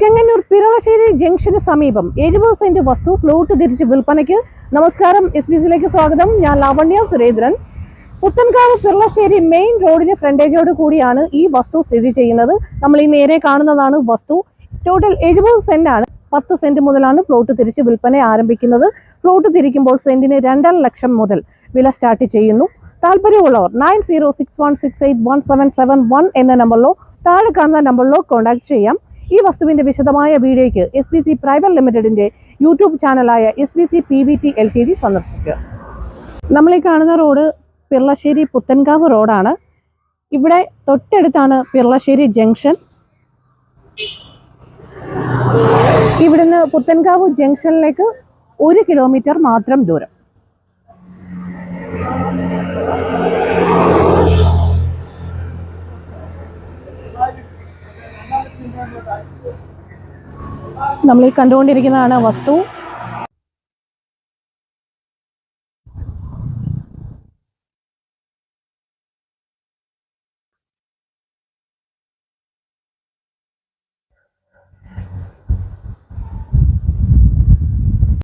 Chengannur പിറവശ്ശേരി junction സമീപം എഴുപത് saint വസ്തു പ്ലോട്ട് തിരിച്ച് വിൽപ്പനയ്ക്ക്. നമസ്കാരം എസ് ബി സിയിലേക്ക് സ്വാഗതം. ഞാൻ ലാവണ്യ സുരേന്ദ്രൻ. പുത്തൻകാവ് പിറളശ്ശേരി മെയിൻ റോഡിന് ഫ്രണ്ടേജോട് കൂടിയാണ് ഈ വസ്തു സ്ഥിതി ചെയ്യുന്നത്. നമ്മൾ ഈ നേരെ കാണുന്നതാണ് വസ്തു. ടോട്ടൽ എഴുപത് സെന്റ് ആണ്. പത്ത് സെന്റ് മുതലാണ് പ്ലോട്ട് തിരിച്ച് വിൽപ്പന ആരംഭിക്കുന്നത്. പ്ലോട്ട് തിരിക്കുമ്പോൾ സെന്റിന് രണ്ടര ലക്ഷം മുതൽ വില സ്റ്റാർട്ട് ചെയ്യുന്നു. താല്പര്യമുള്ളവർ nine zero six one six eight one seven seven one എന്ന നമ്പറിലോ താഴെ കാണുന്ന നമ്പറിലോ കോൺടാക്ട് ചെയ്യാം. ഈ വസ്തുവിന്റെ വിശദമായ വീഡിയോയ്ക്ക് എസ് പി സി പ്രൈവറ്റ് ലിമിറ്റഡിന്റെ YouTube ചാനലായ S P C P V T L T D സന്ദർശിക്കുക. നമ്മൾ ഈ കാണുന്ന റോഡ് പിർളശ്ശേരി പുത്തൻകാവ് റോഡാണ്. ഇവിടെ തൊട്ടടുത്താണ് പിർളശ്ശേരി ജംഗ്ഷൻ. ഇവിടുന്ന് പുത്തൻകാവ് ജംഗ്ഷനിലേക്ക് ഒരു കിലോമീറ്റർ മാത്രം ദൂരം. നമ്മൾ ഈ കണ്ടുകൊണ്ടിരിക്കുന്നതാണ് വസ്തു.